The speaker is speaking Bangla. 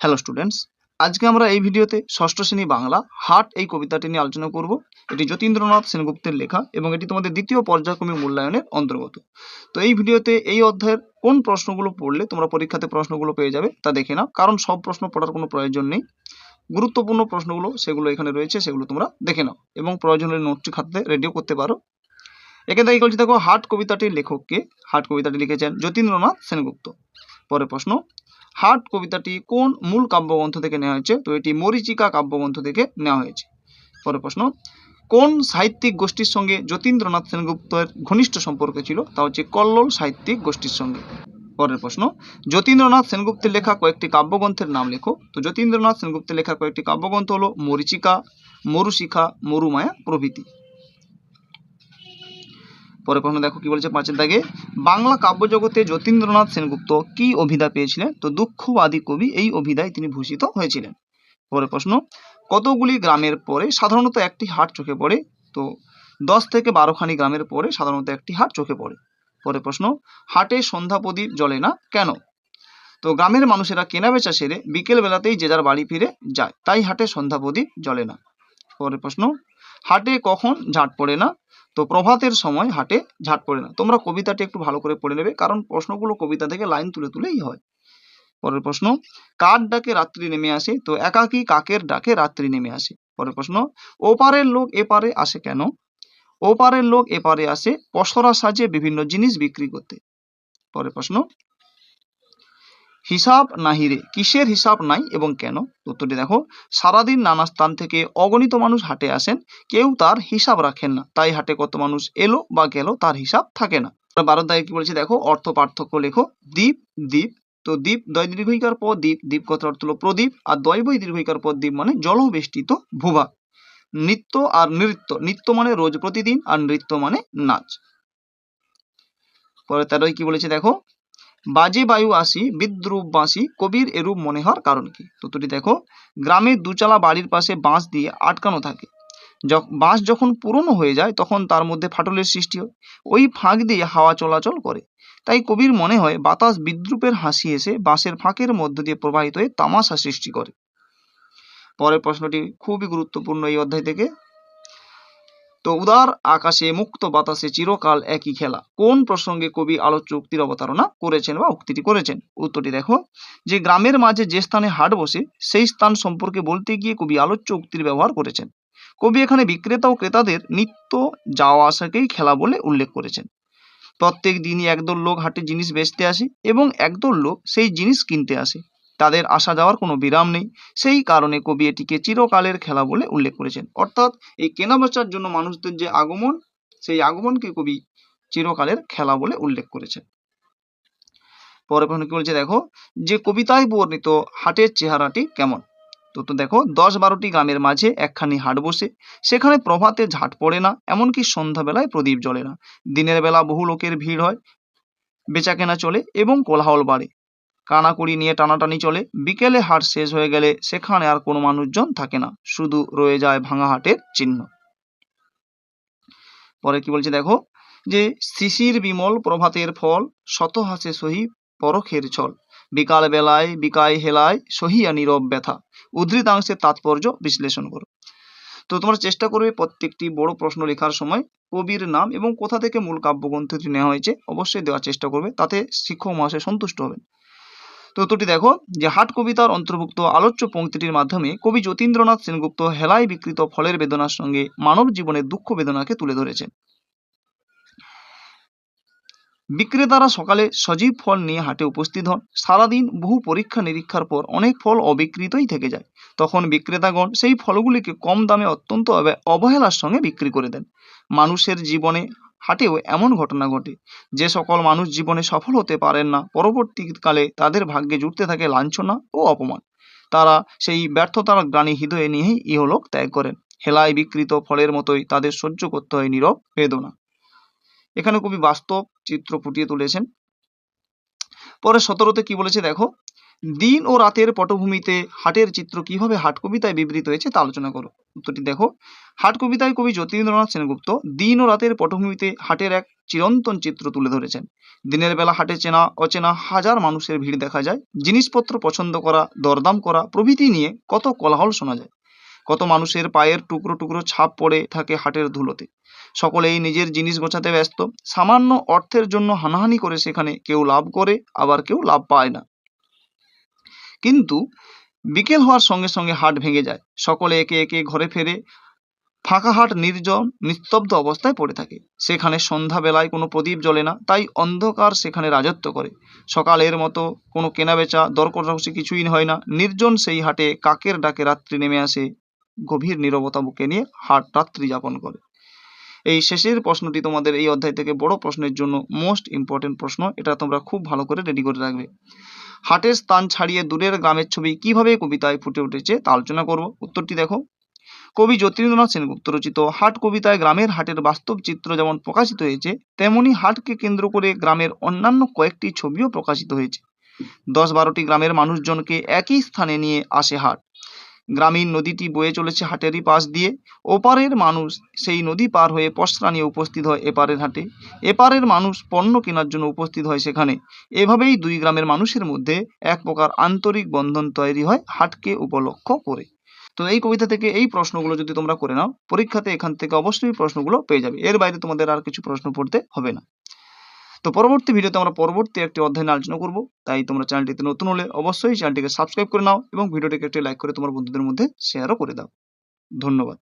হ্যালো স্টুডেন্টস আজকে আমরা এই ভিডিওতে ষষ্ঠ শ্রেণি বাংলা হাট এই কবিতাটি নিয়ে আলোচনা করব। এটি যতীন্দ্রনাথ সেনগুপ্তের লেখা এবং এটি তোমাদের দ্বিতীয় পর্যায়ক্রমিক মূল্যায়নের অন্তর্গত। তো এই ভিডিওতে এই অধ্যায়ের কোন প্রশ্নগুলো পড়লে তোমরা পরীক্ষাতে প্রশ্নগুলো পেয়ে যাবে তা দেখে নাও, কারণ সব প্রশ্ন পড়ার কোনো প্রয়োজন নেই। গুরুত্বপূর্ণ প্রশ্নগুলো সেগুলো এখানে রয়েছে, সেগুলো তোমরা দেখে নাও এবং প্রয়োজন হলে নোটটি খাতে রেডিও করতে পারো। এখানে থেকে বলছি দেখো হাট কবিতাটির লেখককে হাট কবিতাটি লিখেছেন যতীন্দ্রনাথ সেনগুপ্ত। পরের প্রশ্ন হাট কবিতাটি কোন মূল কাব্যগ্রন্থ থেকে নেওয়া হয়েছে? তো এটি মরিচিকা কাব্যগ্রন্থ থেকে নেওয়া হয়েছে। পরের প্রশ্ন, কোন সাহিত্যিক গোষ্ঠীর সঙ্গে যতীন্দ্রনাথ সেনগুপ্তের ঘনিষ্ঠ সম্পর্ক ছিল? তা হচ্ছে কল্লোল সাহিত্যিক গোষ্ঠীর সঙ্গে। পরের প্রশ্ন, যতীন্দ্রনাথ সেনগুপ্তের লেখা কয়েকটি কাব্যগ্রন্থের নাম লেখো। তো যতীন্দ্রনাথ সেনগুপ্তের লেখা কয়েকটি কাব্যগ্রন্থ হলো মরিচিকা, মরুশিখা, মরুমায়া প্রভৃতি। পরের প্রশ্ন দেখো কি বলছে পাঁচের দাগে, বাংলা কাব্যজগতে যতীন্দ্রনাথ সেনগুপ্ত কি অভিধা পেয়েছিলেন? তো দুঃখবাদী কবি এই অভিধায় তিনি ভূষিত হয়েছিলেন। পরের প্রশ্ন, কতগুলি গ্রামের পরে সাধারণত একটি হাট চোখে পড়ে? তো দশ থেকে বারোখানি গ্রামের পরে সাধারণত একটি হাট চোখে পড়ে। পরের প্রশ্ন, হাটে সন্ধ্যা প্রদীপ জ্বলে না কেন? তো গ্রামের মানুষেরা কেনাবেচা সেরে বিকেল বেলাতেই যে যার বাড়ি ফিরে যায়, তাই হাটে সন্ধ্যা প্রদীপ জ্বলে না। পরের প্রশ্ন হাটে কখন ঝাঁট পড়ে না? তো প্রভাতের সময় হাটে ঝাঁট পড়ে না। তোমরা কবিতাটি একটু ভালো করে পড়ে নেবে, কারণ প্রশ্নগুলো কবিতা থেকে লাইন তুলে তুলেই হয়। পরের প্রশ্ন, কার ডাকে রাত্রি নেমে আসে? তো একাকী কাকের ডাকে রাত্রি নেমে আসে। পরের প্রশ্ন, ওপারের লোক এপারে আসে কেন? ওপারের লোক এপারে আসে পসরা সাজে বিভিন্ন জিনিস বিক্রি করতে। পরের প্রশ্ন হিসাব নাহি রে কিসের হিসাব নাই এবং কেন? উত্তরটি দেখো। সারাদিন নানা স্থান থেকে অগণিত মানুষ হাটে আসেন। কেউ তার হিসাব রাখেন না। তাই হাটে কত মানুষ এলো বা গেল তার হিসাব থাকে না। বারো দায় কি বলছে দেখো? অর্থ পার্থক্য লেখো। দ্বীপ দ্বীপ। তো দ্বীপ দয় দীর্ঘিকার পর দ্বীপ। দ্বীপ কথার অর্থ হলো? প্রদীপ। আর দয় বই দীর্ঘিকার পর দ্বীপ মানে জলবেষ্টিত ভূভাগ। নৃত্য আর নৃত্য। নৃত্য মানে রোজ প্রতিদিন আর নৃত্য মানে নাচ। পরে তেরোই কি বলেছে দেখো? বাজে বায়ু আসি, বিদ্রুপ বাঁশি, কবির এরূপ মনে হওয়ার কারণ কি? তুই দেখো, গ্রামের দুচালা বাড়ির পাশে বাঁশ দিয়ে আটকানো থাকে। বাঁশ যখন পুরনো হয়ে যায়, তখন তার মধ্যে ফাটলের সৃষ্টি হয়। ওই ফাঁক দিয়ে হাওয়া চলাচল করে। তাই কবির মনে হয়, বাতাস বিদ্রুপের হাসি এসে বাঁশের ফাঁকের মধ্য দিয়ে প্রবাহিত হয়ে তামাশা সৃষ্টি করে। পরের প্রশ্নটি খুবই গুরুত্বপূর্ণ এই অধ্যায় থেকে। তো উদার আকাশে মুক্ত বাতাসে চিরকাল একই খেলা। কোন প্রসঙ্গে কবি আলোচ্য উক্তির অবতারণা করেছেন বা উক্তিটি করেছেন? উত্তরটি দেখো, যে গ্রামের মাঝে যে স্থানে হাট বসে, সেই স্থান সম্পর্কে বলতে গিয়ে কবি আলোচ্য উক্তির ব্যবহার করেছেন। কবি এখানে বিক্রেতা ও ক্রেতাদের নিত্য যাওয়া আসাকেই খেলা বলে উল্লেখ করেছেন। প্রত্যেক দিনই একদল লোক হাটে জিনিস বেচতে আসে এবং একদল লোক সেই জিনিস কিনতে আসে। তাদের আসা যাওয়ার কোনো বিরাম নেই। সেই কারণে কবি এটিকে চিরকালের খেলা বলে উল্লেখ করেছেন। অর্থাৎ এই কেনাবেচার জন্য মানুষদের যে আগমন, সেই আগমনকে কবি চিরকালের খেলা বলে উল্লেখ করেছেন। পরে কি বলছে? দেখো, যে কবিতায় বর্ণিত হাটের চেহারাটি কেমন? তো তো দেখো, দশ বারোটি গ্রামের মাঝে একখানি হাট বসে। সেখানে প্রভাতে ঝাট পড়ে না, এমনকি সন্ধ্যাবেলায় প্রদীপ জ্বলে না। দিনের বেলা বহু লোকের ভিড় হয় বেচা কেনা চলে এবং কোলাহল বাড়ে। কানাকুড়ি নিয়ে টানাটানি চলে। বিকেলে হাট শেষ হয়ে গেলে সেখানে আর কোনো মানুষজন থাকে না। শুধু রয়ে যায় ভাঙা হাটের চিহ্ন। পরে কি বলছে দেখো? যে শিশির বিমল প্রভাতের ফল শত হাসে সহি পরখের ছল। বিকাল বেলায় বিকায় হেলায় সহিয়া নীরব ব্যথা। উদ্ধৃতাংশের তাৎপর্য বিশ্লেষণ করো। তো তোমরা চেষ্টা করবে প্রত্যেকটি বড় প্রশ্ন লেখার সময় কবির নাম এবং কোথা থেকে মূল কাব্যগ্রন্থটি নেওয়া হয়েছে অবশ্যই দেওয়ার চেষ্টা করবে। তাতে শিক্ষক মহাশয় সন্তুষ্ট হবেন। তো উত্তরটি দেখো, যে হাট কবিতার অন্তর্ভুক্ত আলোচ্য পংক্তিটির মাধ্যমে কবি যতীন্দ্রনাথ সেনগুপ্ত হেলায় বিকৃত ফলের বেদনার সঙ্গে মানব জীবনের দুঃখ বেদনাকে তুলে ধরেছেন। বিক্রেতারা সকালে সজীব ফল নিয়ে হাটে উপস্থিত হন। সারাদিন বহু পরীক্ষা নিরীক্ষার পর অনেক ফল অবিকৃতই থেকে যায়। তখন বিক্রেতাগণ সেই ফলগুলিকে কম দামে অত্যন্ত অবহেলার সঙ্গে বিক্রি করে দেন। মানুষের জীবনে হাটেও এমন ঘটনা ঘটে যে সকল মানুষ জীবনে সফল হতে পারেন না। পরবর্তীকালে তাদের ভাগ্যে জুটতে থাকে লাঞ্ছনা ও অপমান। তারা সেই ব্যর্থতার গ্লানি হৃদয়ে নিয়েই ইহলোক ত্যাগ করেন। হেলায় বিকৃত ফলের মতোই তাদের সহ্য করতে হয় নীরব বেদনা। এখানে কবি বাস্তব চিত্র ফুটিয়ে তুলেছেন। পরে সতেরোতে কি বলেছে দেখো? দিন ও রাতের পটভূমিতে হাটের চিত্র কীভাবে হাট কবিতায় বিবৃত হয়েছে তা আলোচনা করো। উত্তরটি দেখো। হাট কবিতায় কবি যতীন্দ্রনাথ সেনগুপ্ত দিন ও রাতের পটভূমিতে হাটের এক চিরন্তন চিত্র তুলে ধরেছেন। দিনের বেলা হাটে চেনা অচেনা হাজার মানুষের ভিড় দেখা যায়। জিনিসপত্র পছন্দ করা, দরদাম করা প্রভৃতি নিয়ে কত কোলাহল শোনা যায়। কত মানুষের পায়ের টুকরো টুকরো ছাপ পড়ে থাকে হাটের ধুলোতে। সকলেই নিজের জিনিস গোছাতে ব্যস্ত। সামান্য অর্থের জন্য হানাহানি করে সেখানে কেউ লাভ করে, আবার কেউ লাভ পায় না। কিন্তু বিকেল হওয়ার সঙ্গে সঙ্গে হাট ভেঙে যায়। সকলে একে একে ঘরে ফেরে ফাঁকা হাট, নির্জন, নিস্তব্ধ অবস্থায় পড়ে থাকে। সেখানে সন্ধ্যাবেলায় কোনো প্রদীপ জ্বলে না, তাই অন্ধকার সেখানে রাজত্ব করে। সকালের মতো কোনো কেনাবেচা, দর কিছুই হয় না। নির্জন সেই হাটে কাকের ডাকে রাত্রি নেমে আসে, গভীর নীরবতা বুকে নিয়ে হাট রাত্রি যাপন করে। এই শেষের প্রশ্নটি তোমাদের এই অধ্যায় থেকে বড় প্রশ্নের জন্য মোস্ট ইম্পর্টেন্ট প্রশ্ন। এটা তোমরা খুব ভালো করে রেডি করে রাখবে। হাটের স্থান ছাড়িয়ে দূরের গ্রামের ছবি কীভাবে কবিতায় ফুটে উঠেছে তা আলোচনা করব। উত্তরটি দেখো। কবি যতীন্দ্রনাথ সেনগুপ্ত রচিত হাট কবিতায় গ্রামের হাটের বাস্তব চিত্র যেমন প্রকাশিত হয়েছে, তেমনি হাটকে কেন্দ্র করে গ্রামের অন্যান্য কয়েকটি ছবিও প্রকাশিত হয়েছে। দশ বারোটি গ্রামের মানুষজনকে একই স্থানে নিয়ে আসে হাট। গ্রামীণ নদীটি বয়ে চলেছে হাটেরই পাশ দিয়ে। ওপারের মানুষ সেই নদী পার হয়ে পসরা নিয়ে উপস্থিত হয় এপারের হাটে। এপারের মানুষ পণ্য কেনার জন্য উপস্থিত হয় সেখানে। এভাবেই দুই গ্রামের মানুষের মধ্যে এক প্রকার আন্তরিক বন্ধন তৈরি হয় হাটকে উপলক্ষ করে। তো এই কবিতা থেকে এই প্রশ্নগুলো যদি তোমরা করে নাও, পরীক্ষাতে এখান থেকে অবশ্যই প্রশ্নগুলো পেয়ে যাবে। এর বাইরে তোমাদের আর কিছু প্রশ্ন পড়তে হবে না। তো পরবর্তী ভিডিওতে আমরা পরবর্তী একটি অধ্যায় আলোচনা করব। তাই তোমরা চ্যানেলটিতে নতুন হলে অবশ্যই চ্যানেলটিকে সাবস্ক্রাইব করে নাও এবং ভিডিওটিকে একটি লাইক করে তোমার বন্ধুদের মধ্যে শেয়ারও করে দাও। ধন্যবাদ।